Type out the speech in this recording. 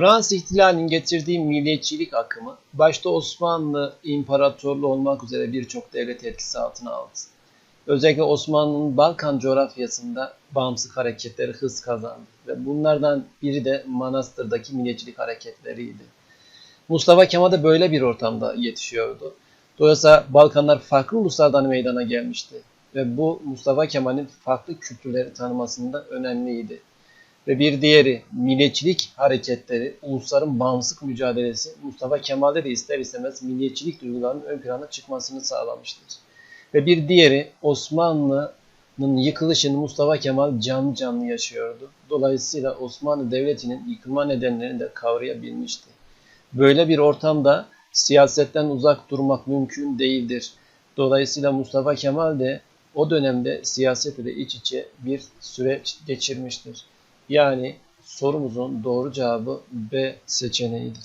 Fransız ihtilalinin getirdiği milliyetçilik akımı başta Osmanlı İmparatorluğu olmak üzere birçok devlet etkisi altına aldı. Özellikle Osmanlı'nın Balkan coğrafyasında bağımsız hareketleri hız kazandı ve bunlardan biri de Manastır'daki milliyetçilik hareketleriydi. Mustafa Kemal de böyle bir ortamda yetişiyordu. Dolayısıyla Balkanlar farklı uluslardan meydana gelmişti ve bu Mustafa Kemal'in farklı kültürleri tanımasında önemliydi. Ve bir diğeri milliyetçilik hareketleri, ulusların bağımsızlık mücadelesi Mustafa Kemal'de de ister istemez milliyetçilik duygularının ön plana çıkmasını sağlamıştır. Ve bir diğeri Osmanlı'nın yıkılışını Mustafa Kemal canlı canlı yaşıyordu. Dolayısıyla Osmanlı Devleti'nin yıkılma nedenlerini de kavrayabilmişti. Böyle bir ortamda siyasetten uzak durmak mümkün değildir. Dolayısıyla Mustafa Kemal de o dönemde siyasetle iç içe bir süreç geçirmiştir. Yani sorumuzun doğru cevabı B seçeneğidir.